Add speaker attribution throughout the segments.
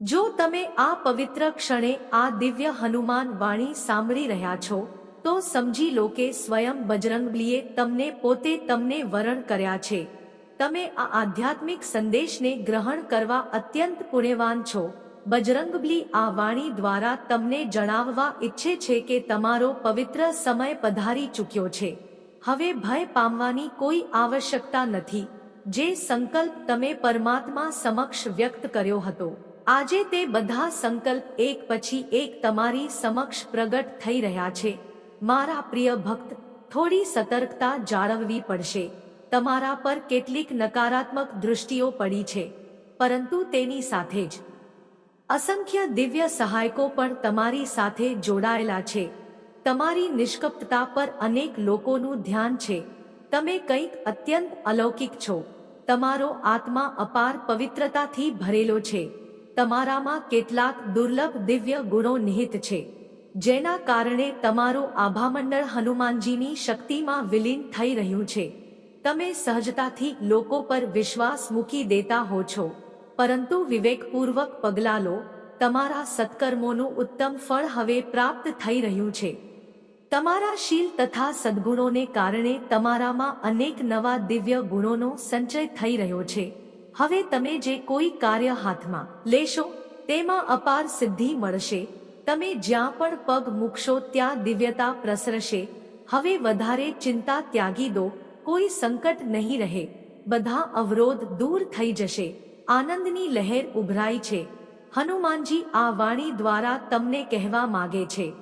Speaker 1: જો તમે આ પવિત્ર ક્ષણે આ દિવ્ય હનુમાન વાણી સાંભળી રહ્યા છો, તો સમજી લો કે સ્વયં બજરંગબલીએ તમને પોતે તમને વરણ કર્યા છે. તમે આ આધ્યાત્મિક સંદેશને ગ્રહણ કરવા અત્યંત પુણ્યવાન છો. બજરંગબલી આ વાણી દ્વારા તમને જણાવવા ઈચ્છે છે કે તમારો પવિત્ર સમય પધારી ચૂક્યો છે. હવે ભય પામવાની કોઈ આવશ્યકતા નથી, જે સંકલ્પ તમે પરમાત્મા સમક્ષ વ્યક્ત કર્યો હતો. આજે તે બધા સંકલ્પ એક પછી એક તમારી સમક્ષ પ્રગટ થઈ રહ્યા છે. મારા પ્રિય ભક્ત, થોડી સતર્કતા જાળવવી પડશે. તમારા પર કેટલીક નકારાત્મક દૃષ્ટિઓ પડી છે. પરંતુ તેની સાથે જ અસંખ્ય દિવ્ય સહાયકો પણ તમારી સાથે જોડાયેલા છે. તમારી નિષ્કપટતા પર અનેક લોકોનું ધ્યાન છે. તમે કંઈક અત્યંત અલૌકિક છો. તમારો આત્મા અપાર પવિત્રતાથી ભરેલો છે. તમારામાં કેટલાક દુર્લભ દિવ્ય ગુણો નિહિત છે, જેના કારણે તમારું આભામંડળ હનુમાનજીની શક્તિમાં વિલીન થઈ રહ્યું છે. તમે સહજતાથી લોકો પર વિશ્વાસ મૂકી દેતા હો છો. પરંતુ વિવેકપૂર્વક પગલાં લો, તમારા સત્કર્મોનું ઉત્તમ ફળ હવે પ્રાપ્ત થઈ રહ્યું છે. તમારા શીલ તથા સદ્ગુણોને કારણે તમારામાં અનેક નવા દિવ્ય ગુણોનો સંચય થઈ રહ્યો છે. હવે તમે જે કોઈ કાર્ય હાથમાં લેશો, તેમાં અપાર સિદ્ધિ મળશે. તમે જ્યાં પણ પગ મૂકશો, ત્યાં દિવ્યતા પ્રસરશે. હવે વધારે ચિંતા ત્યાગી દો, કોઈ સંકટ નહીં રહે. બધા અવરોધ દૂર થઈ જશે. આનંદની લહેર ઉભરાઈ છે. હનુમાનજી આ વાણી દ્વારા તમને કહેવા માગે છે.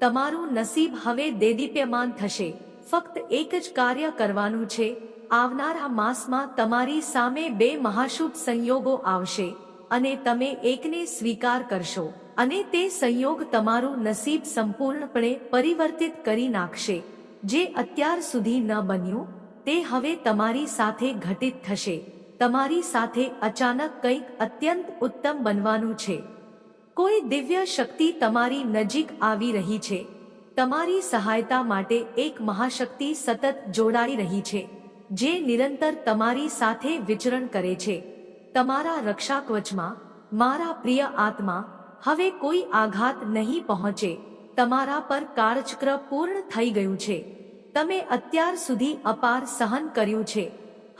Speaker 1: તમારું નસીબ હવે દેદીપ્યમાન થશે. ફક્ત એક જ કાર્ય કરવાનું છે આવનારા માસમાં તમારી સામે બે મહાશુભ સંયોગો આવશે અને તમે એકને સ્વીકાર કરશો અને તે સંયોગ તમારું નસીબ સંપૂર્ણપણે પરિવર્તિત કરી નાખશે. જે અત્યાર સુધી ન બન્યું, તે હવે તમારી સાથે ઘટિત થશે. તમારી સાથે અચાનક કંઈક અત્યંત ઉત્તમ બનવાનું છે. કોઈ દિવ્ય શક્તિ તમારી નજીક આવી રહી છે. તમારી સહાયતા માટે એક મહાશક્તિ સતત જોડાઈ રહી છે. જે નિરંતર તમારી સાથે વિચરણ કરે છે. તમારા રક્ષાકવચમાં, મારા પ્રિય આત્મા, હવે કોઈ આઘાત નહીં પહોંચે. તમારા પર કાળચક્ર પૂર્ણ થઈ ગયું છે. તમે અત્યાર સુધી અપાર સહન કર્યું છે.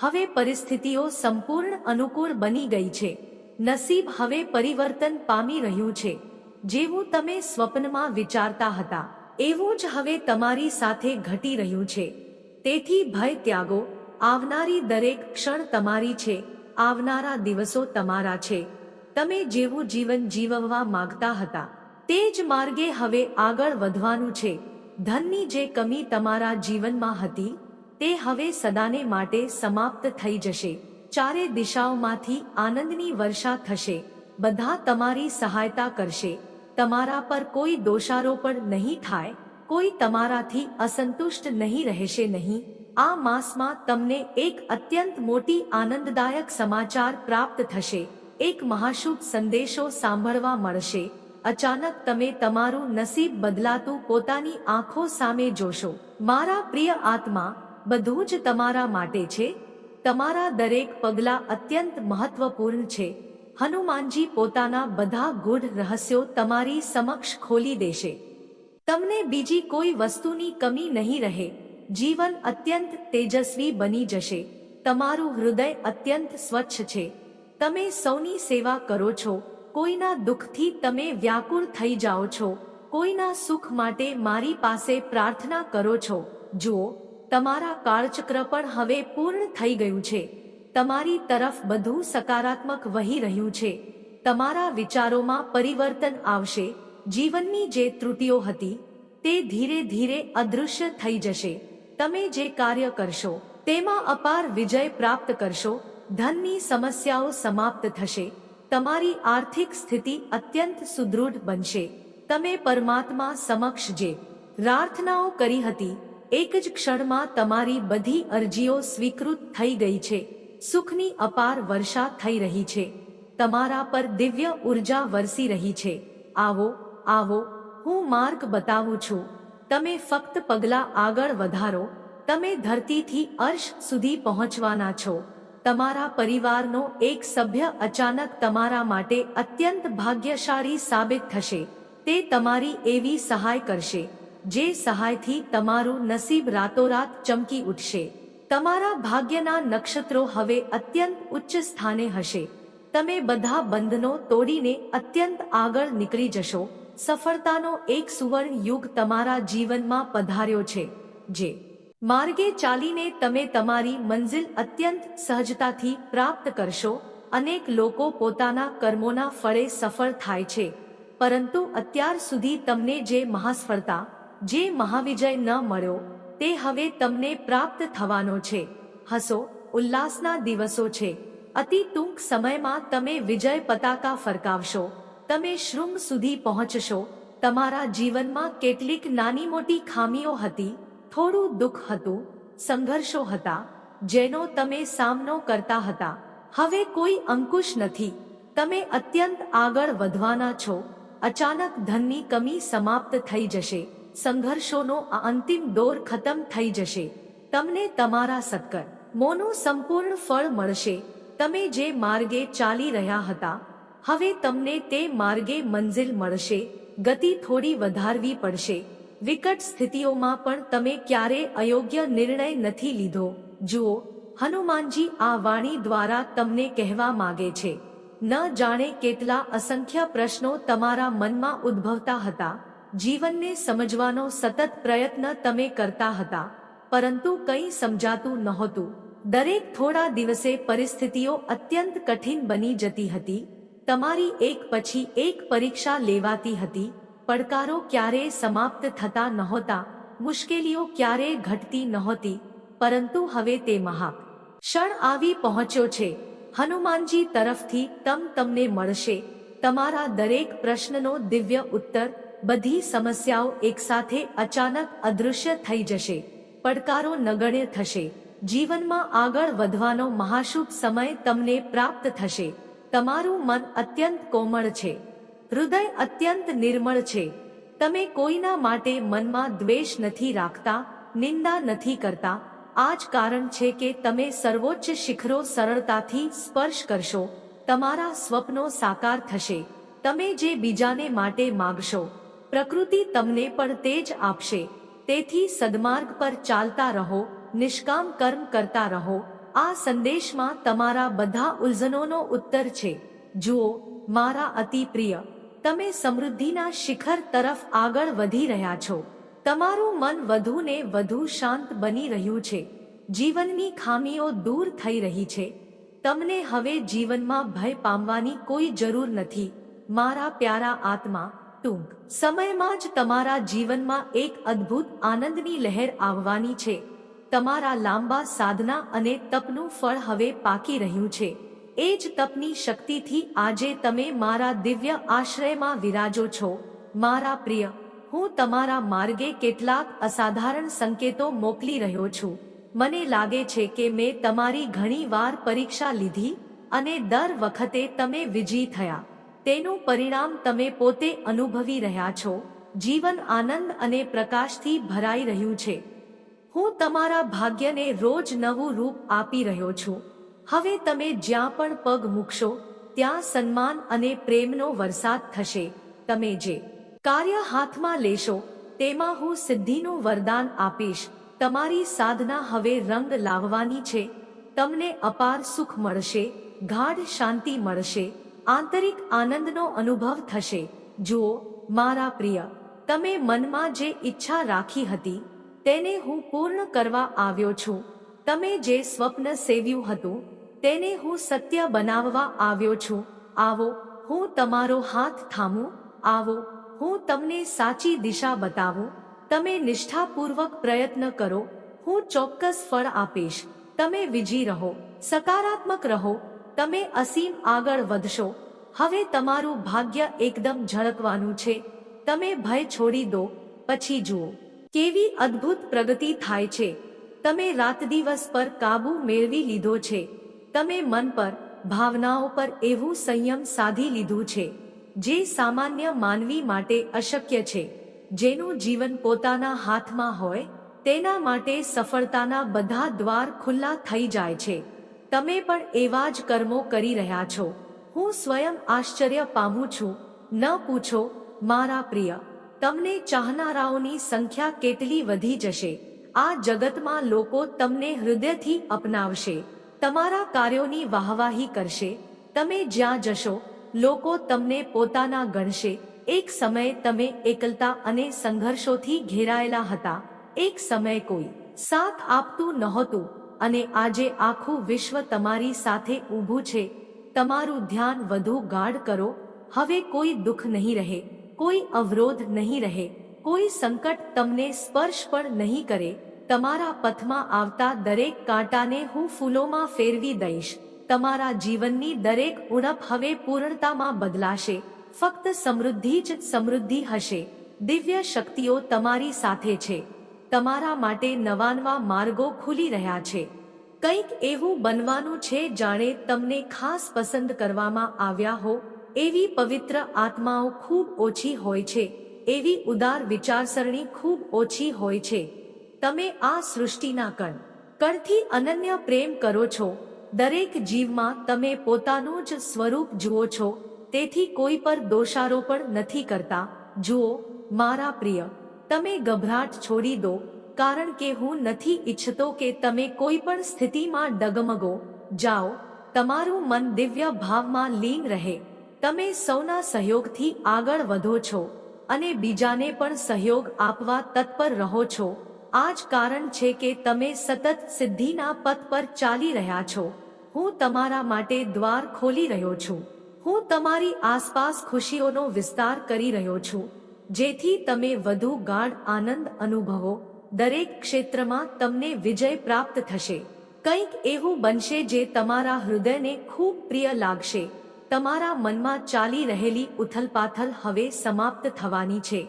Speaker 1: હવે પરિસ્થિતિઓ સંપૂર્ણ અનુકૂળ બની ગઈ છે. નસીબ હવે પરિવર્તન પામી રહ્યું છે. જેવું તમે સ્વપ્નમાં વિચારતા હતા, એવું જ હવે તમારી સાથે ઘટી રહ્યું છે. તેથી ભય ત્યાગો આવનારી દરેક ક્ષણ તમારી છે, આવનારા દિવસો તમારા છે. તમે જેવું જીવન જીવવા માંગતા હતા, તે જ માર્ગે હવે આગળ વધવાનું છે. ધનની જે કમી તમારા જીવનમાં હતી, તે હવે સદાને માટે સમાપ્ત થઈ જશે. ચારે દિશાઓમાંથી આનંદની વર્ષા થશે. બધા તમારી સહાયતા કરશે. તમારા પર કોઈ દોષારોપણ નહીં થાય, કોઈ તમારાથી અસંતુષ્ટ નહીં રહેશે નહીં. આ માસમાં તમને એક અત્યંત મોટી આનંદદાયક સમાચાર પ્રાપ્ત થશે. એક મહાશુભ સંદેશો સાંભળવા મળશે. અચાનક તમે તમારું નસીબ બદલાતું પોતાની આંખો સામે જોશો. મારા પ્રિય આત્મા, બધું જ તમારા માટે છે. તમારા દરેક પગલાં અત્યંત મહત્વપૂર્ણ છે. હનુમાનજી પોતાના બધા ગૂઢ રહસ્યો તમારી સમક્ષ ખોલી દેશે. તમને બીજી કોઈ વસ્તુની કમી નહીં રહે. જીવન અત્યંત તેજસ્વી બની જશે. તમારું હૃદય અત્યંત સ્વચ્છ છે. તમે સૌની સેવા કરો છો. કોઈના દુઃખથી તમે વ્યાકુળ થઈ જાઓ છો. કોઈના સુખ માટે મારી પાસે પ્રાર્થના કરો છો. જુઓ, તમારા કાળચક્ર પણ હવે પૂર્ણ થઈ ગયું છે. તમારી તરફ બધું સકારાત્મક વહી રહ્યું છે. તમારા વિચારોમાં પરિવર્તન આવશે. જીવનની જે ત્રુટિઓ હતી, તે ધીરે ધીરે અદૃશ્ય થઈ જશે. તમે જે કાર્ય કરશો, તેમાં અપાર વિજય પ્રાપ્ત કરશો, ધનની સમસ્યાઓ સમાપ્ત થશે, તમારી આર્થિક સ્થિતિ અત્યંત સુદૃઢ બનશે, તમે પરમાત્મા સમક્ષ જે પ્રાર્થનાઓ કરી હતી, એક જ ક્ષણમાં તમારી બધી અરજીઓ સ્વીકૃત થઈ ગઈ છે, સુખની અપાર વર્ષા થઈ રહી છે, તમારા પર દિવ્ય ઊર્જા વરસી રહી છે, આવો આવો, હું માર્ગ બતાવું છું તમે ફક્ત પગલા આગળ વધારો, તમે ધરતીથી અર્શ સુધી પહોંચવાના છો. તમારા પરિવારનો એક સભ્ય અચાનક તમારા માટે અત્યંત ભાગ્યશાળી સાબિત થશે. તે તમારી એવી સહાય કરશે, જે સહાયથી તમારું નસીબ રાતોરાત ચમકી ઉઠશે. તમારા ભાગ્યના નક્ષત્રો હવે અત્યંત ઉચ્ચ સ્થાને હશે. તમે બધા બંધનો તોડીને અત્યંત આગળ નીકળી જશો. સફળતાનો એક સુવર્ણ યુગ તમારા જીવનમાં પધાર્યો છે, જે માર્ગે ચાલીને તમે તમારી મંઝિલ અત્યંત સહજતાથી પ્રાપ્ત કરશો. અનેક લોકો પોતાના કર્મોના ફળે સફળ થાય છે, પરંતુ અત્યાર સુધી તમને જે મહાસફળતા, જે મહાવિજય ન મળ્યો, તે હવે તમને પ્રાપ્ત થવાનો છે. હસો, ઉલ્લાસના દિવસો છે. અતિ ટૂંક સમયમાં તમે વિજય પતાકા ફરકાવશો. તમે શૃંગ સુધી પહોંચશો. તમારા જીવનમાં કેટલીક નાની મોટી ખામીઓ હતી, થોડું દુઃખ હતું, સંઘર્ષો હતા, જેનો તમે સામનો કરતા હતા. હવે કોઈ અંકુશ નથી. તમે અત્યંત આગળ વધવાના છો. અચાનક ધનની કમી સમાપ્ત થઈ જશે. સંઘર્ષોનો આ અંતિમ દોર ખતમ થઈ જશે. તમને તમારા સત્કર, મોનું સંપૂર્ણ ફળ મળશે. તમે જે માર્ગે ચાલી રહ્યા હતા હવે તમને તે માર્ગે મંઝિલ મળશે, ગતિ થોડી વધારવી પડશે. વિકટ સ્થિતિઓમાં પણ તમે ક્યારે અયોગ્ય નિર્ણય નથી લીધો. જુઓ, હનુમાનજી આ વાણી દ્વારા તમને કહેવા માગે છે. ન જાણે કેટલા અસંખ્ય પ્રશ્નો તમારા મનમાં ઉદ્ભવતા હતા. જીવનને સમજવાનો સતત પ્રયત્ન તમે કરતા હતા. પરંતુ કંઈ સમજાતું નહોતું. દરેક થોડા દિવસે પરિસ્થિતિઓ અત્યંત કઠિન બની જતી હતી. તમારી એક પછી એક પરીક્ષા લેવાતી હતી, પડકારો ક્યારેય સમાપ્ત થતા નહોતા, મુશ્કેલીઓ ક્યારેય ઘટતી નહોતી, પરંતુ હવે તે મહા ક્ષણ આવી પહોંચ્યો છે. હનુમાનજી તરફથી તમ તમને મળશે. તમારા દરેક પ્રશ્નનો દિવ્ય ઉત્તર, બધી સમસ્યાઓ એકસાથે અચાનક અદૃશ્ય થઈ જશે. પડકારો નગણ્ય થશે. જીવનમાં આગળ વધવાનો મહાશુભ સમય તમને પ્રાપ્ત થશે. તમારું મન અત્યંત કોમળ છે. હૃદય અત્યંત નિર્મળ છે. તમે કોઈના માટે મનમાં દ્વેષ નથી રાખતા, નિંદા નથી કરતા. આ જ કારણ છે કે તમે સર્વોચ્ચ શિખરો સરળતાથી સ્પર્શ કરશો. તમારા સ્વપ્નો સાકાર થશે. તમે જે બીજાને માટે માગશો, પ્રકૃતિ તમને પણ તે જ આપશે. તેથી સદમાર્ગ પર ચાલતા રહો, નિષ્કામ કર્મ કરતા રહો. આ સંદેશમાં તમારા બધા ઉલઝનોનો ઉત્તર છે. જુઓ, મારા અતિ પ્રિય, તમે સમૃદ્ધિના શિખર તરફ આગળ વધી રહ્યા છો. તમારું મન વધુ ને વધુ શાંત બની રહ્યું છે. જીવનની ખામીઓ દૂર થઈ રહી છે. તમને હવે જીવનમાં ભય પામવાની કોઈ જરૂર નથી. મારા પ્યારા આત્મા, ટૂંક સમયમાં જ તમારા જીવનમાં એક અદ્ભુત આનંદની લહેર આવવાની છે. તમારા લાંબા સાધના અને તપનું ફળ હવે પાકી રહ્યું છે. એ જ તપની શક્તિથી આજે તમે મારા દિવ્ય આશ્રયમાં વિરાજો છો. મારા પ્રિય, હું તમારા માર્ગે કેટલાક અસાધારણ સંકેતો મોકલી રહ્યો છું. મને લાગે છે કે મેં તમારી ઘણી વાર પરીક્ષા લીધી અને દર વખતે તમે વિજયી થયા. તેનું પરિણામ તમે પોતે અનુભવી રહ્યા છો. જીવન આનંદ અને પ્રકાશથી ભરાઈ રહ્યું છે. હું તમારા ભાગ્યને રોજ નવું રૂપ આપી રહ્યો છું. હવે તમે જ્યાં પણ પગ મૂકશો, ત્યાં સન્માન અને પ્રેમનો વરસાદ થશે. તમે જે કાર્ય હાથમાં લેશો, તેમાં હું સિદ્ધિનું વરદાન આપીશ. તમારી સાધના હવે રંગ લાવવાની છે. તમને અપાર સુખ મળશે, ગાઢ શાંતિ મળશે, આંતરિક આનંદનો અનુભવ થશે. જુઓ, મારા પ્રિય, તમે મનમાં જે ઈચ્છા રાખી હતી તેને હું પૂર્ણ કરવા આવ્યો છું. તમે જે સ્વપ્ન સેવ્યું હતું, તેને હું સત્ય બનાવવા આવ્યો છું. આવો, હું તમારો હાથ થામું. આવો, હું તમને સાચી દિશા બતાવું. તમે નિષ્ઠાપૂર્વક પ્રયત્ન કરો. હું ચોક્કસ ફળ આપીશ. તમે વિજી રહો. સકારાત્મક રહો. તમે અસીમ આગળ વધશો. હવે તમારું ભાગ્ય એકદમ ઝળકવાનું છે. તમે ભય છોડી દો. પછી જુઓ. કેવી અદ્ભુત પ્રગતિ થાય છે. તમે રાત દિવસ પર કાબુ મેળવી લીધો છે. તમે મન પર, ભાવનાઓ પર એવું સંયમ સાધી લીધું છે. જે સામાન્ય માનવી માટે અશક્ય છે. જેનું જીવન પોતાના હાથમાં હોય, તેના માટે સફળતાના બધા દ્વાર ખુલ્લા થઈ જાય છે. તમે પણ એવા જ કર્મો કરી રહ્યા છો. હું સ્વયં આશ્ચર્ય પામું છું. ન પૂછો, મારા પ્રિય. તમને ચાહનારાઓની સંખ્યા કેટલી વધી જશે? આ જગતમાં લોકો તમને હૃદયથી અપનાવશે, તમારા કાર્યોની વાહવાહી કરશે. તમે જ્યાં જશો, લોકો તમને પોતાના ગણશે. એક સમયે તમે એકલતા અને સંઘર્ષોથી ઘેરાયેલા હતા. એક સમયે કોઈ સાથ આપતું નહોતું અને આજે આખું વિશ્વ તમારી સાથે ઊભું છે. તમારું ધ્યાન વધુ ગાઢ કરો. હવે કોઈ દુઃખ નહીં રહે. કોઈ અવરોધ નહીં રહે, કોઈ સંકટ તમને સ્પર્શ પણ નહીં કરે, તમારા પથમાં આવતા દરેક કાંટાને હું ફૂલોમાં ફેરવી દઈશ. તમારા જીવનની દરેક ઉણપ હવે પૂર્ણતામાં બદલાશે, ફક્ત સમૃદ્ધિ જ સમૃદ્ધિ હશે. દિવ્ય શક્તિઓ તમારી સાથે છે. તમારા માટે નવા નવા માર્ગો ખુલી રહ્યા છે. કંઈક એવું બનવાનું છે જાણે તમને ખાસ પસંદ કરવામાં આવ્યા હો એવી પવિત્ર આત્માઓ ખૂબ ઓછી હોય છે, એવી ઉદાર વિચારસરણી ખૂબ ઓછી હોય છે. તમે આ સૃષ્ટિના કણ, કણથી અનન્ય પ્રેમ કરો છો. દરેક જીવમાં તમે પોતાનું જ સ્વરૂપ જુઓ છો, તેથી કોઈ પર દોષારોપણ નથી કરતા. જુઓ, મારા પ્રિય, તમે ગભરાટ છોડી દો, કારણ કે હું નથી ઈચ્છતો કે તમે કોઈ પણ સ્થિતિમાં ડગમગો. જાઓ, તમારું મન દિવ્ય ભાવમાં લીન રહે. તમે સૌના સહયોગથી આગળ વધો છો અને બીજાને પણ સહયોગ આપવા તત્પર રહો છો. આ જ કારણ છે કે તમે સતત સિદ્ધિના પથ પર ચાલી રહ્યા છો. હું તમારા માટે દ્વાર ખોલી રહ્યો છું. હું તમારી આસપાસ ખુશીઓનો વિસ્તાર કરી રહ્યો છું. જેથી તમે વધુ ગાઢ આનંદ અનુભવો. દરેક ક્ષેત્રમાં તમને વિજય પ્રાપ્ત થશે. કંઈક એવું બનશે જે તમારા હૃદયને ખૂબ પ્રિય લાગશે. તમારા મનમાં ચાલી રહેલી ઉથલપાથલ હવે સમાપ્ત થવાની છે.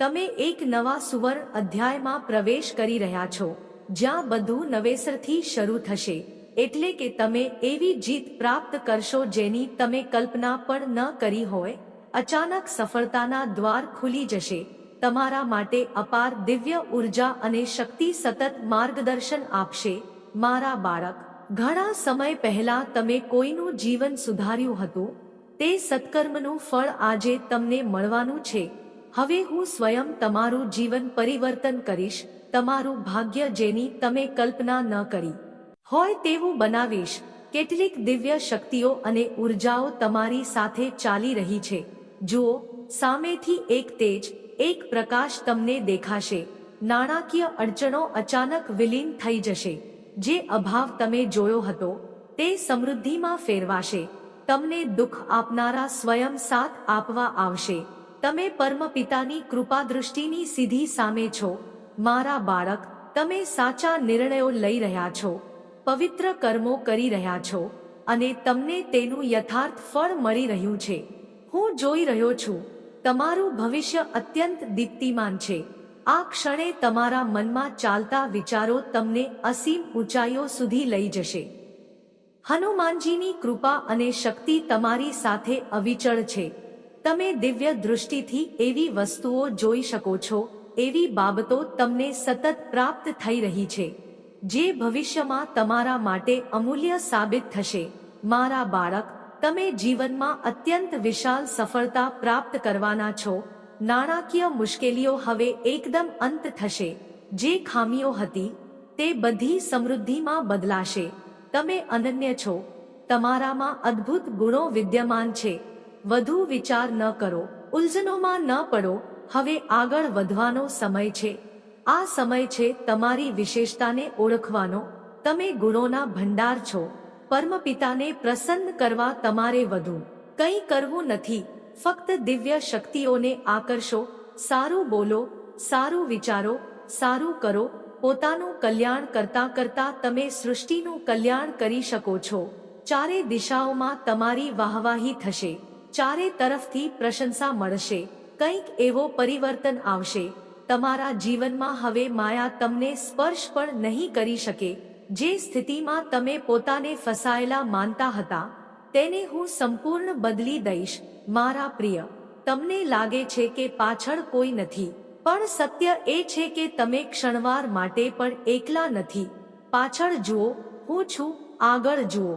Speaker 1: તમે એક નવા સુવર્ણ અધ્યાયમાં પ્રવેશ કરી રહ્યા છો, જ્યાં બધું નવેસરથી શરૂ થશે. એટલે કે તમે એવી જીત પ્રાપ્ત કરશો જેની તમે કલ્પના પણ ન કરી હોય. અચાનક સફળતાના દ્વાર ખુલી જશે. તમારા માટે અપાર દિવ્ય ઊર્જા અને શક્તિ સતત માર્ગદર્શન આપશે. મારા બાળક ઘણા સમય પહેલા તમે કોઈનું જીવન સુધાર્યું હતું, તે સત્કર્મનું ફળ આજે તમને મળવાનું છે. હવે હું સ્વયં તમારું જીવન પરિવર્તન કરીશ, તમારું ભાગ્ય જેની તમે કલ્પના ન કરી. હોય તેવું બનાવીશ, કેટલીક દિવ્ય શક્તિઓ અને ઉર્જાઓ તમારી સાથે ચાલી રહી છે. જુઓ, સામેથી એક તેજ, એક પ્રકાશ તમને દેખાશે. નાણાકીય અડચણો અચાનક વિલીન થઈ જશે. જે અભાવ તમે જોયો હતો, તે સમૃદ્ધિમાં ફેરવાશે. તમને દુઃખ આપનારા સ્વયં સાથ આપવા આવશે. તમે પરમપિતાની કૃપા દૃષ્ટિની સીધી સામે છો. મારા બાળક, તમે સાચા નિર્ણયો લઈ રહ્યા છો. પવિત્ર કર્મો કરી રહ્યા છો. અને તમને તેનું યથાર્થ ફળ મળી રહ્યું છે. હું જોઈ રહ્યો છું. તમારું ભવિષ્ય અત્યંત દીપ્તિમાન છે. આ ક્ષણે તમારા મનમાં ચાલતા વિચારો તમને અસીમ ઊંચાઈઓ સુધી લઈ જશે. હનુમાનજીની કૃપા અને શક્તિ તમારી સાથે અવિચળ છે. તમે દિવ્ય દૃષ્ટિથી એવી વસ્તુઓ જોઈ શકો છો, એવી બાબતો તમને સતત પ્રાપ્ત થઈ રહી છે, જે ભવિષ્યમાં તમારા માટે અમૂલ્ય સાબિત થશે. મારા બાળક, તમે જીવનમાં અત્યંત વિશાળ સફળતા પ્રાપ્ત કરવાના છો નાણાકીય મુશ્કેલીઓ હવે એકદમ અંત થશે. જે ખામીઓ હતી, તે બધી સમૃદ્ધિમાં બદલાશે. તમે અનન્ય છો. તમારામાં અદ્ભુત ગુણો વિદ્યમાન છે. વધુ વિચાર ન કરો. ઉલઝનોમાં ન પડો. હવે આગળ વધવાનો સમય છે. આ સમય છે તમારી વિશેષતાને ઓળખવાનો. તમે ગુણોના ભંડાર છો. પરમપિતાને પ્રસન્ન કરવા તમારે વધુ. કંઈ કરવું નથી. ફક્ત દિવ્ય શક્તિઓને આકર્ષો, સારું બોલો, સારું વિચારો, સારું કરો, પોતાનું કલ્યાણ કરતા કરતા તમે સૃષ્ટિનું કલ્યાણ કરી શકો છો. ચારે દિશાઓમાં તમારી વાહવાહી થશે, ચારે તરફથી પ્રશંસા મળશે, કંઈક એવો પરિવર્તન આવશે. તમારા જીવનમાં હવે માયા તમને સ્પર્શ પણ નહીં કરી શકે, જે સ્થિતિમાં તમે પોતાને ફસાયેલા માનતા હતા. તેને હું સંપૂર્ણ બદલી દઈશ, મારા પ્રિય. તમને લાગે છે કે પાછળ કોઈ નથી, પણ સત્ય એ છે કે તમે ક્ષણવાર માટે પણ એકલા નથી. પાછળ જુઓ, હું છું, આગળ જુઓ.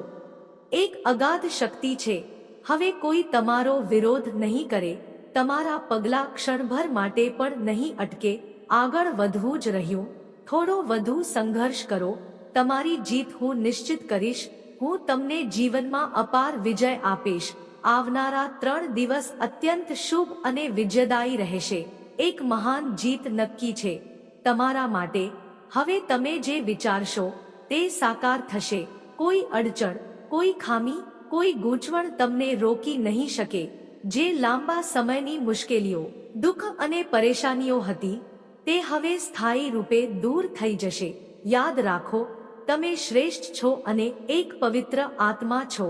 Speaker 1: એક અગાધ શક્તિ છે. હવે કોઈ તમારો વિરોધ નહીં કરે. તમારા પગલાં ક્ષણભર માટે પણ નહીં અટકે. આગળ વધવું જ રહ્યું. થોડો વધુ સંઘર્ષ કરો. તમારી જીત હું નિશ્ચિત કરીશ. હું તમને જીવનમાં અપાર વિજય આપીશ. આવનારા ત્રણ દિવસ અત્યંત શુભ અને વિજયદાયી રહેશે. એક મહાન જીત નક્કી છે. તમારા માટે, હવે તમે જે વિચારશો, તે સાકાર થશે. કોઈ અડચણ, કોઈ ખામી, કોઈ ગૂંચવણ તમને રોકી નહીં શકે. જે લાંબા સમયની મુશ્કેલીઓ, દુઃખ અને પરેશાનીઓ હતી, તે હવે સ્થાયી રૂપે દૂર થઈ જશે. યાદ રાખો તમે શ્રેષ્ઠ છો અને એક પવિત્ર આત્મા છો.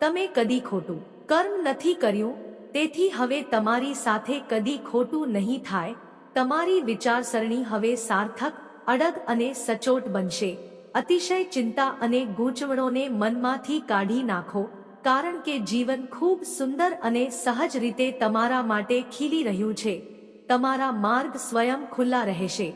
Speaker 1: તમે કદી ખોટું કર્મ નથી કર્યું, તેથી હવે તમારી સાથે કદી ખોટું નહીં થાય. તમારી વિચારસરણી હવે સાર્થક, અડગ અને સચોટ બનશે. અતિશય ચિંતા અને ગૂંચવણોને મનમાંથી કાઢી નાખો, કારણ કે જીવન ખૂબ સુંદર અને સહજ રીતે તમારા માટે ખીલી રહ્યું છે. તમારા માર્ગ સ્વયં ખુલ્લા રહેશે.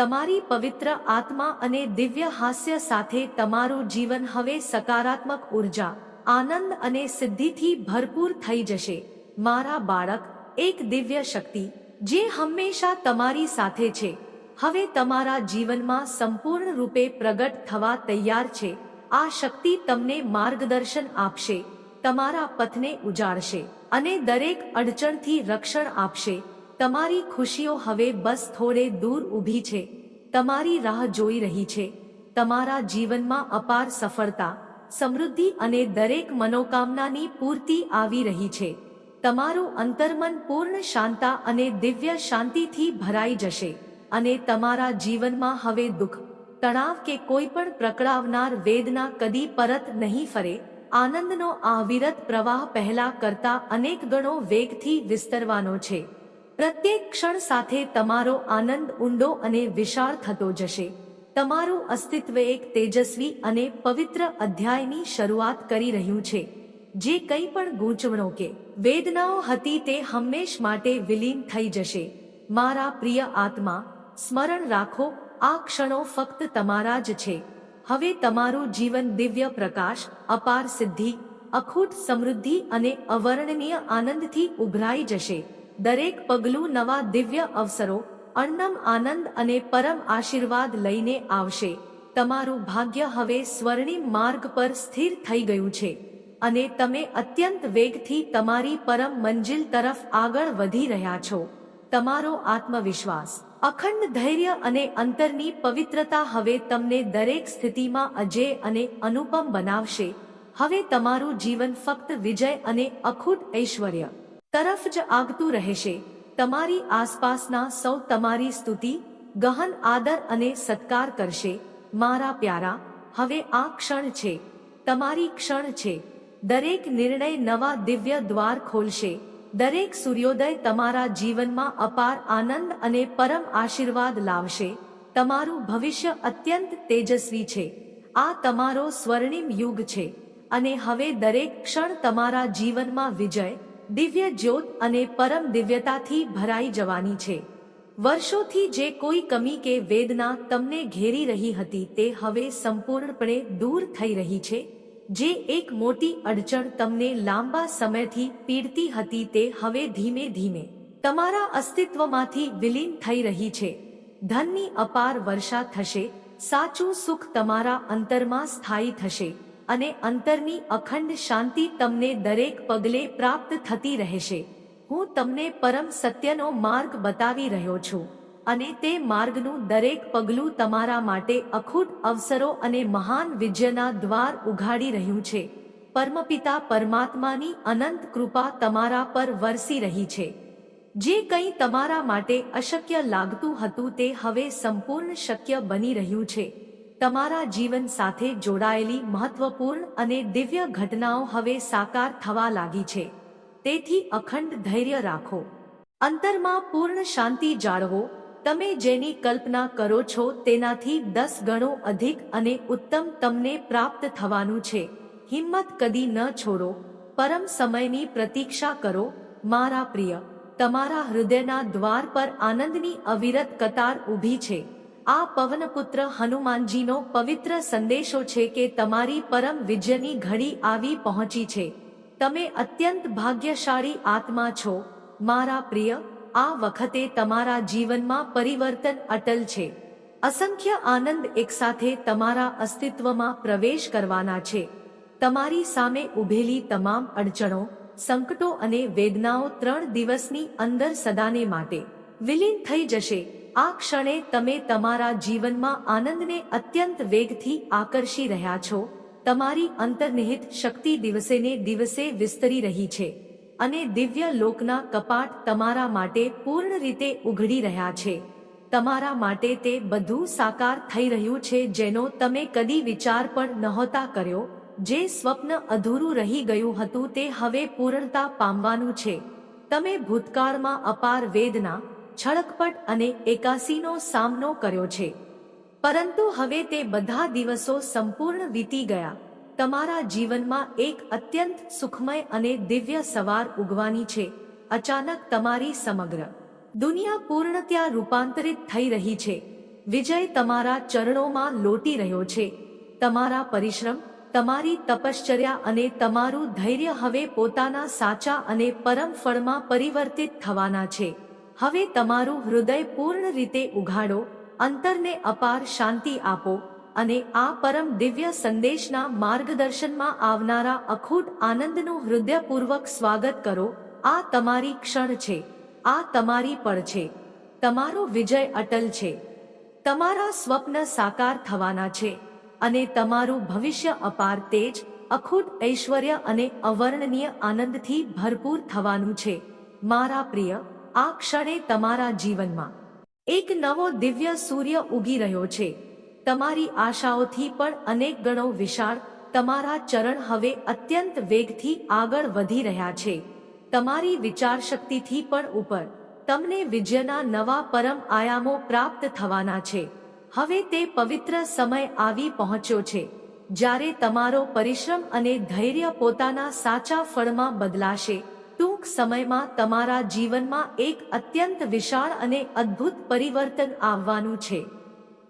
Speaker 1: તમારી પવિત્ર આત્મા અને દિવ્ય હાસ્ય સાથે તમારું જીવન હવે સકારાત્મક ઊર્જા, આનંદ અને સિદ્ધિથી ભરપૂર થઈ જશે. મારા બાળક, એક દિવ્ય શક્તિ, જે હંમેશા તમારી સાથે છે. હવે તમારા જીવનમાં સંપૂર્ણ રૂપે પ્રગટ થવા તૈયાર છે. આ શક્તિ તમને માર્ગદર્શન આપશે, તમારા પથને ઉજાડશે અને દરેક અડચણથી રક્ષણ આપશે. તમારી ખુશીઓ હવે બસ થોડે દૂર ઊભી છે. તમારી રાહ જોઈ રહી છે. તમારા જીવનમાં અપાર સફળતા, સમૃદ્ધિ અને દરેક મનોકામનાની પૂર્તિ આવી રહી છે. તમારું અંતર્મન પૂર્ણ શાંતા અને દિવ્ય શાંતિથી ભરાઈ જશે અને તમારા જીવનમાં હવે દુઃખ, તણાવ કે કોઈ પણ પ્રકડાવનાર વેદના કદી પરત નહીં ફરે. આનંદનો આ વિરત પ્રવાહ પહેલા કરતા અનેક ગણો વેગથી વિસ્તરવાનો છે. પ્રત્યેક ક્ષણ સાથે તમારો આનંદ ઊંડો અને વિશાળ થતો જશે. તમારું અસ્તિત્વ એક તેજસ્વી અને પવિત્ર અધ્યાયની શરૂઆત કરી રહ્યું છે. જે કંઈ પણ ગૂંચવણો કે વેદનાઓ હતી તે હંમેશ માટે વિલીન થઈ જશે. મારા પ્રિય આત્મા, સ્મરણ રાખો, આ ક્ષણો ફક્ત તમારા જ છે. હવે તમારું જીવન દિવ્ય પ્રકાશ, અપાર સિદ્ધિ, અખૂટ સમૃદ્ધિ અને અવર્ણનીય આનંદથી ઉભરાઈ જશે. દરેક પગલું નવા દિવ્ય અવસરો, અન્નમ આનંદ અને પરમ આશીર્વાદ લઈને આવશે. તમારું ભાગ્ય હવે સ્વર્ણિમ માર્ગ પર સ્થિર થઈ ગયું છે અને તમે અત્યંત વેગથી તમારી પરમ મંજિલ તરફ આગળ વધી રહ્યા છો. તમારો આત્મવિશ્વાસ, અખંડ ધૈર્ય અને અંતરની પવિત્રતા હવે તમને દરેક સ્થિતિમાં અજય અને અનુપમ બનાવશે. હવે તમારું જીવન ફક્ત વિજય અને અખૂટ ઐશ્વર્ય. તરફ જ આગતું રહેશે. તમારી આસપાસના સૌ તમારી સ્તુતિ, ગહન આદર અને સત્કાર કરશે. મારા પ્યારા, હવે આ ક્ષણ છે. તમારી ક્ષણ છે. દરેક નિર્ણય નવા દિવ્ય દ્વાર ખોલશે. દરેક સૂર્યોદય તમારા જીવનમાં અપાર આનંદ અને પરમ આશીર્વાદ લાવશે. તમારું ભવિષ્ય અત્યંત તેજસ્વી છે. આ તમારો સ્વર્ણિમ યુગ છે. અને હવે દરેક ક્ષણ તમારા જીવનમાં વિજય દિવ્ય જ્યોત અને પરમ દિવ્યતાથી ભરાઈ જવાની છે. વર્ષોથી જે કોઈ કમી કે વેદના તમને ઘેરી રહી હતી તે હવે સંપૂર્ણપણે દૂર થઈ રહી છે. જે એક મોટી અડચણ તમને લાંબા સમયથી પીડતી હતી તે હવે ધીમે ધીમે તમારા અસ્તિત્વમાંથી વિલીન થઈ રહી છે. ધનની અપાર વર્ષા થશે, સાચું સુખ તમારા અંતરમાં સ્થાયી થશે. અને અંતરની અખંડ શાંતિ તમને દરેક પગલે પ્રાપ્ત થતી રહેશે. હું તમને પરમ સત્યનો માર્ગ બતાવી રહ્યો છું અને તે માર્ગનું દરેક પગલું તમારા માટે અખૂટ અવસરો અને મહાન વિજયના દ્વાર ઉઘાડી રહ્યું છે. પરમપિતા પરમાત્માની અનંત કૃપા તમારા પર વરસી રહી છે. જે કંઈ તમારા માટે અશક્ય લાગતું હતું તે હવે સંપૂર્ણ શક્ય બની રહ્યું છે. તમારા જીવન સાથે જોડાયેલી મહત્વપૂર્ણ અને દિવ્ય ઘટનાઓ હવે સાકાર થવા લાગી છે. તેથી અખંડ ધૈર્ય રાખો. અંતરમાં પૂર્ણ શાંતિ જાળવો. તમે જેની કલ્પના કરો છો તેનાથી દસ ગણો અધિક અને ઉત્તમ તમને પ્રાપ્ત થવાનું છે. હિંમત કદી ન છોડો. પરમ સમયની પ્રતીક્ષા કરો. મારા પ્રિય, તમારા હૃદયના દ્વાર પર આનંદની અવિરત કતાર ઊભી છે. આ પવનપુત્ર હનુમાનજીનો પવિત્ર સંદેશો છે કે તમારી પરમ વિજયની ઘડી આવી પહોંચી છે. તમે અત્યંત ભાગ્યશાળી આત્મા છો. મારા પ્રિય, આ વખતે તમારા જીવનમાં પરિવર્તન અટલ છે. અસંખ્ય આનંદ એકસાથે તમારા અસ્તિત્વમાં પ્રવેશ કરવાના છે. તમારી સામે ઊભેલી તમામ અડચણો, સંકટો અને વેદનાઓ ત્રણ દિવસની અંદર સદાને માટે વિલીન થઈ જશે. આ ક્ષણે તમે તમારા જીવનમાં આનંદને અત્યંત વેગથી આકર્ષી રહ્યા છો. તમારી અંતર્નિહિત શક્તિ દિવસેને દિવસે વિસ્તરી રહી છે અને દિવ્ય લોકના કપાટ તમારા માટે પૂર્ણ રીતે ઉઘડી રહ્યા છે. તમારા માટે તે બધું સાકાર થઈ રહ્યું છે જેનો તમે કદી વિચાર પણ નહોતા કર્યો. જે સ્વપ્ન અધૂરું રહી ગયું હતું તે હવે પૂર્ણતા પામવાનું છે. તમે ભૂતકાળમાં અપાર વેદના છળકપટ અને એકાસીનો સામનો કર્યો છે. પરંતુ હવે તે બધા દિવસો સંપૂર્ણ વીતી ગયા. તમારા જીવનમાં એક અત્યંત સુખમય અને દિવ્ય સવાર ઉગવાની છે. અચાનક તમારી સમગ્ર દુનિયા પૂર્ણત્યા રૂપાંતરિત થઈ રહી છે. વિજય તમારા ચરણોમાં લોટી રહ્યો છે. તમારા પરિશ્રમ, તમારી તપશ્ચર્યા અને તમારું ધૈર્ય હવે પોતાના સાચા અને પરમ ફળમાં પરિવર્તિત થવાના છે. હવે તમારું હૃદય પૂર્ણ રીતે ઉઘાડો, અંતરને અપાર શાંતિ આપો અને આ પરમ દિવ્ય સંદેશના માર્ગદર્શનમાં આવનારા અખૂટ આનંદનું હૃદયપૂર્વક સ્વાગત કરો. આ તમારી ક્ષણ છે, આ તમારી પળ છે, તમારો વિજય અટલ છે, તમારા સ્વપ્ન સાકાર થવાના છે અને તમારું ભવિષ્ય અપાર તેજ, અખૂટ ઐશ્વર્ય અને અવર્ણનીય આનંદથી ભરપૂર થવાનું છે. મારા પ્રિય આ ક્ષણે તમારા જીવનમાં એક નવો દિવ્ય સૂર્ય ઉગી રહ્યો છે. તમારી આશાઓથી પણ અનેક ગણો વિશાળ તમારા ચરણ હવે અત્યંત વેગથી આગળ વધી રહ્યા છે. તમારી વિચારશક્તિથી પણ ઉપર તમને વિજયના નવા પરમ આયામો પ્રાપ્ત થવાના છે. હવે તે પવિત્ર સમય આવી પહોંચ્યો છે. જ્યારે તમારો પરિશ્રમ અને ધૈર્ય પોતાના સાચા ફળમાં બદલાશે ટૂંક સમયમાં તમારા જીવનમાં એક અત્યંત વિશાળ અને અદ્ભુત પરિવર્તન આવવાનું છે.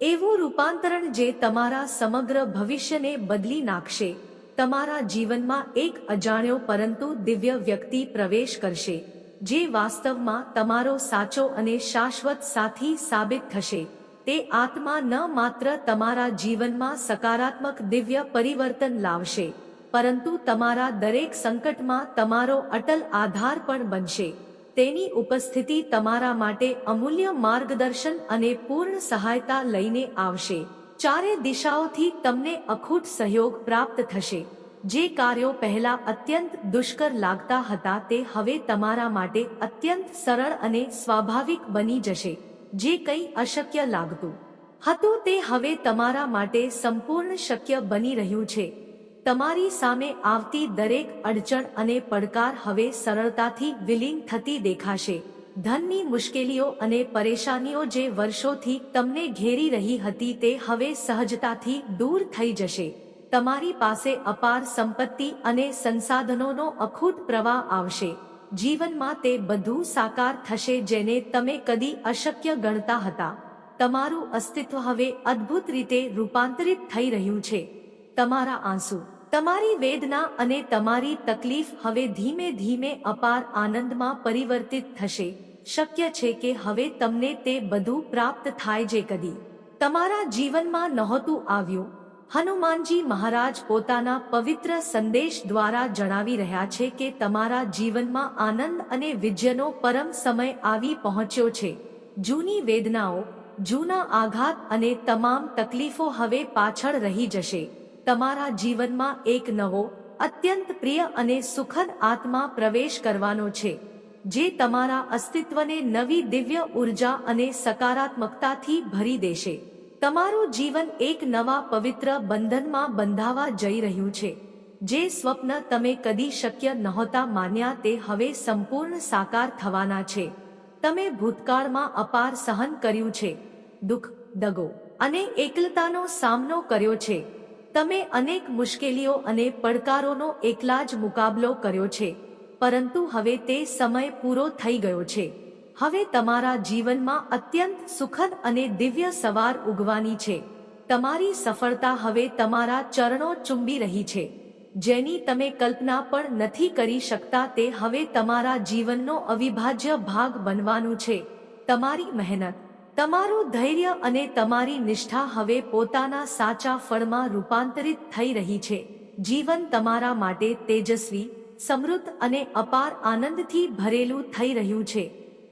Speaker 1: એવું રૂપાંતરણ જે તમારા સમગ્ર ભવિષ્યને બદલી નાખશે. તમારા જીવનમાં એક અજાણ્યો પરંતુ દિવ્ય વ્યક્તિ પ્રવેશ કરશે, જે વાસ્તવમાં તમારો સાચો અને શાશ્વત સાથી સાબિત થશે. તે આત્મા ન માત્ર તમારા જીવનમાં સકારાત્મક દિવ્ય પરિવર્તન લાવશે પરંતુ તમારા દરેક સંકટમાં તમારો અટલ આધાર પણ બનશે. તેની ઉપસ્થિતિ તમારા માટે અમૂલ્ય માર્ગદર્શન અને પૂર્ણ સહાયતા લઈને આવશે. ચારે દિશાઓથી તમને અખૂટ સહયોગ પ્રાપ્ત થશે. જે કાર્યો પહેલા અત્યંત દુષ્કર લાગતા હતા તે હવે તમારા માટે અત્યંત સરળ અને સ્વાભાવિક બની જશે. જે કંઈ અશક્ય લાગતું હતું તે હવે તમારા માટે સંપૂર્ણ શક્ય બની રહ્યું છે. તમારી સામે આવતી દરેક અડચણ અને પડકાર હવે સરળતાથી વિલીન થતી દેખાશે. ધનની મુશ્કેલીઓ અને પરેશાનીઓ જે વર્ષોથી તમને ઘેરી રહી હતી તે હવે સહજતાથી દૂર થઈ જશે. તમારી પાસે અપાર સંપત્તિ અને સંસાધનોનો અખૂટ પ્રવાહ આવશે. જીવનમાં તે બધું સાકાર થશે જેને તમે કદી અશક્ય ગણતા હતા. તમારું અસ્તિત્વ હવે અદ્ભુત રીતે રૂપાંતરિત થઈ રહ્યું છે. તમારા આંસુ. તમારી વેદના અને તમારી તકલીફ હવે ધીમે ધીમે અપાર આનંદમાં પરિવર્તિત થશે. શક્ય છે કે હવે તમને તે બધું પ્રાપ્ત થાય જે કદી. તમારા જીવનમાં નહોતું આવ્યું. હનુમાનજી મહારાજ પોતાના પવિત્ર સંદેશ દ્વારા જણાવી રહ્યા છે કે તમારા જીવનમાં આનંદ અને વિજયનો પરમ સમય આવી પહોંચ્યો છે. જૂની વેદનાઓ, જૂના આઘાત અને તમામ તકલીફો હવે પાછળ રહી જશે. તમારા જીવનમાં એક નવો, અત્યંત પ્રિય અને સુખદ આત્મા પ્રવેશ કરવાનો છે, જે તમારા અસ્તિત્વને નવી દિવ્ય ઊર્જા અને સકારાત્મકતાથી ભરી દેશે. તમારું જીવન એક નવા પવિત્ર બંધનમાં બંધાવા જઈ રહ્યું છે, જે સ્વપ્ન તમે કદી શક્ય નહોતા માન્યા તે હવે સંપૂર્ણ સાકાર થવાના છે. તમે ભૂતકાળમાં અપાર સહન કર્યું છે, દુઃખ, દગો અને એકલતાનો સામનો કર્યો છે. તમે અનેક મુશ્કેલીઓ અને પડકારોનો એકલા જ મુકાબલો કર્યો છે, પરંતુ હવે તે સમય પૂરો થઈ ગયો છે. હવે તમારા જીવનમાં અત્યંત સુખદ અને દિવ્ય સવાર ઉગવાની છે. તમારી સફળતા હવે તમારા ચરણો ચુંબી રહી છે. જેની તમે કલ્પના પણ નથી કરી શકતા તે હવે તમારા જીવનનો અવિભાજ્ય ભાગ બનવાનું છે. તમારી મહેનત તમારું ધૈર્ય અને તમારી નિષ્ઠા હવે પોતાના સાચા ફળમાં રૂપાંતરિત થઈ રહી છે. જીવન તમારા માટે તેજસ્વી, સમૃદ્ધ અને અપાર આનંદથી ભરેલું થઈ રહ્યું છે.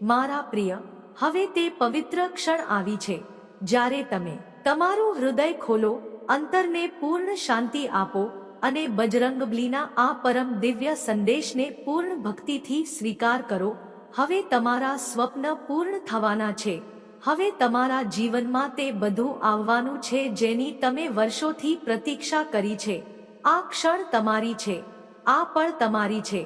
Speaker 1: મારા પ્રિય, હવે તે પવિત્ર ક્ષણ આવી છે. જ્યારે તમે તમારું હૃદય ખોલો, અંતરને પૂર્ણ શાંતિ આપો અને બજરંગબલીના આ પરમ દિવ્ય સંદેશને પૂર્ણ ભક્તિથી સ્વીકાર કરો, હવે તમારા સ્વપ્ન પૂર્ણ થવાના છે. હવે તમારા જીવનમાં તે બધું આવવાનું છે જેની તમે વર્ષોથી પ્રતીક્ષા કરી છે. આ ક્ષણ તમારી છે. આ પળ તમારી છે.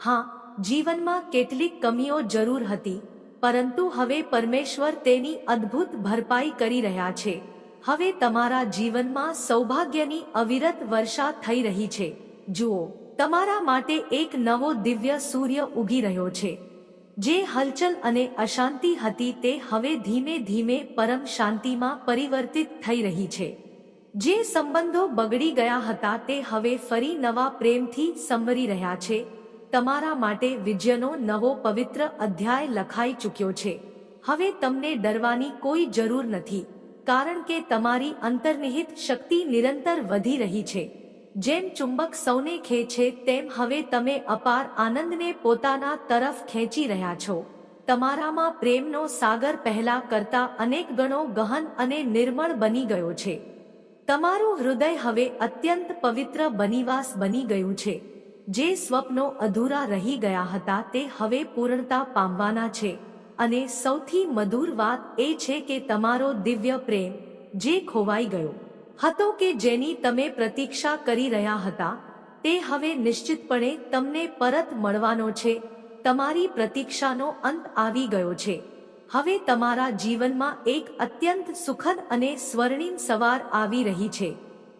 Speaker 1: હા, જીવનમાં કેટલીક કમીઓ જરૂર હતી, પરંતુ હવે પરમેશ્વર તેની અદ્ભુત ભરપાઈ કરી રહ્યા છે. હવે તમારા જીવનમાં સૌભાગ્યની અવિરત વર્ષા થઈ રહી છે. જુઓ, તમારા માટે એક નવો દિવ્ય સૂર્ય ઉગી રહ્યો છે. જે હલચલ અને અશાંતિ હતી તે હવે ધીમે ધીમે પરમ શાંતિમાં પરિવર્તિત થઈ રહી છે. જે સંબંધો બગડી ગયા હતા તે હવે ફરી નવા પ્રેમથી સંવરી રહ્યા છે. તમારા માટે વિજયનો નવો પવિત્ર અધ્યાય લખાઈ ચૂક્યો છે. હવે તમને ડરવાની કોઈ જરૂર નથી, કારણ કે તમારી અંતર્નિહિત શક્તિ નિરંતર વધી રહી છે. જેમ ચુંબક સૌને ખેંચે, તેમ હવે તમે અપાર આનંદને પોતાના તરફ ખેંચી રહ્યા છો. તમારામાં પ્રેમનો સાગર પહેલા કરતા અનેક ગણો ગહન અને નિર્મળ બની ગયો છે. તમારું હૃદય હવે અત્યંત પવિત્ર બનીવાસ બની ગયું છે. જે સ્વપ્નો અધૂરા રહી ગયા હતા, તે હવે પૂર્ણતા પામવાના છે. અને સૌથી મધુર વાત એ છે કે તમારો દિવ્ય પ્રેમ, જે ખોવાઈ ગયો. હતો કે જેની તમે પ્રતીક્ષા કરી રહ્યા હતા, તે હવે નિશ્ચિતપણે તમને પરત મળવાનો છે, તમારી પ્રતીક્ષાનો અંત આવી ગયો છે. હવે તમારા જીવનમાં એક અત્યંત સુખદ અને સ્વર્ણિમ સવાર આવી રહી છે,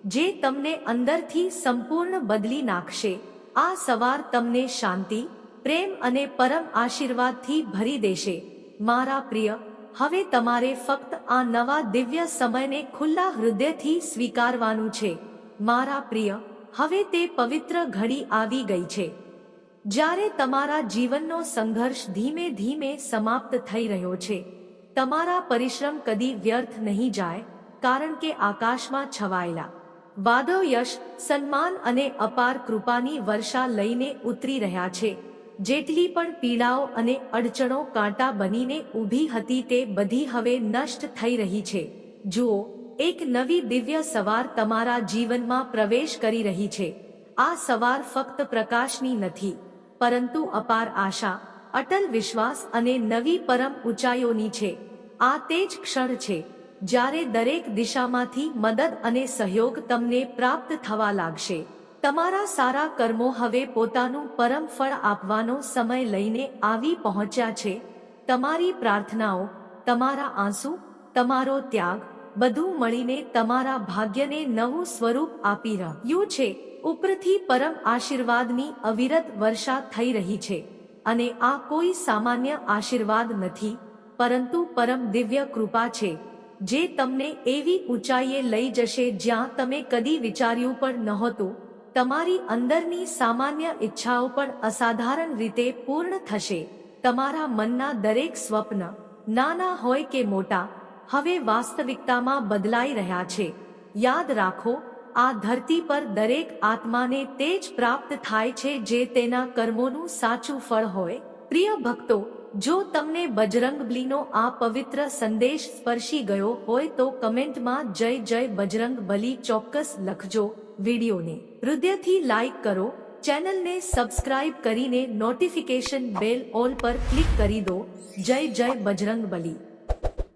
Speaker 1: જે તમને અંદરથી સંપૂર્ણ બદલી નાખશે. આ સવાર તમને શાંતિ, પ્રેમ અને પરમ આશીર્વાદથી ભરી દેશે. મારા પ્રિય હવે તમારે ફક્ત આ નવા દિવ્ય સમયને ખુલ્લા હૃદયથી સ્વીકારવાનું છે. મારા પ્રિય, હવે તે પવિત્ર ઘડી આવી ગઈ છે. જ્યારે તમારા જીવનનો સંઘર્ષ ધીમે ધીમે સમાપ્ત થઈ રહ્યો છે. તમારા પરિશ્રમ કદી વ્યર્થ નહીં જાય, કારણ કે આકાશમાં છવાયેલા વાદો યશ, સન્માન અને અપાર કૃપાની વર્ષા લઈને ઉતરી રહ્યા છે. જેટલી પણ પીડાઓ અને અડચણો કાંટા બનીને ઊભી હતી તે બધી હવે નષ્ટ થઈ રહી છે. જુઓ, એક નવી દિવ્ય સવાર તમારા જીવનમાં પ્રવેશ કરી રહી છે. આ સવાર ફક્ત પ્રકાશની નથી, પરંતુ અપાર આશા, અટલ વિશ્વાસ અને નવી પરમ ઊંચાઈઓની છે. આ તે જ ક્ષણ છે, જ્યારે દરેક દિશામાંથી મદદ અને સહયોગ તમને પ્રાપ્ત થવા લાગશે. તમારા સારા કર્મો હવે પોતાનું પરમ ફળ આપવાનો સમય લઈને આવી પહોંચ્યા છે. તમારી પ્રાર્થનાઓ, તમારા આંસુ, તમારો ત્યાગ, બધું મળીને તમારા ભાગ્યને નવું સ્વરૂપ આપી રહ્યું છે. ઉપરથી પરમ આશીર્વાદની અવિરત વર્ષા થઈ રહી છે. અને આ કોઈ સામાન્ય આશીર્વાદ નથી, પરંતુ પરમ દિવ્ય કૃપા છે, જે તમને એવી ઊંચાઈએ લઈ જશે જ્યાં તમે કદી વિચાર્યું પણ નહોતું. તમારી અંદરની સામાન્ય ઈચ્છાઓ પણ અસાધારણ રીતે પૂર્ણ થશે. તમારા મનના દરેક સ્વપ્ન, નાના હોય કે મોટા, હવે વાસ્તવિકતામાં બદલાઈ રહ્યા છે. યાદ રાખો, આ ધરતી પર દરેક આત્માને તે જ પ્રાપ્ત થાય છે જે તેના કર્મોનું સાચું ફળ હોય. પ્રિય ભક્તો, જો તમને બજરંગબલીનો આ પવિત્ર સંદેશ સ્પર્શી ગયો હોય તો કમેન્ટમાં જય જય બજરંગ બલી ચોક્કસ લખજો. વિડીયોને હૃદયથી લાઈક કરો, ચેનલને સબસ્ક્રાઇબ કરીને નોટિફિકેશન બેલ ઓલ પર ક્લિક કરી દો. જય જય બજરંગ બલી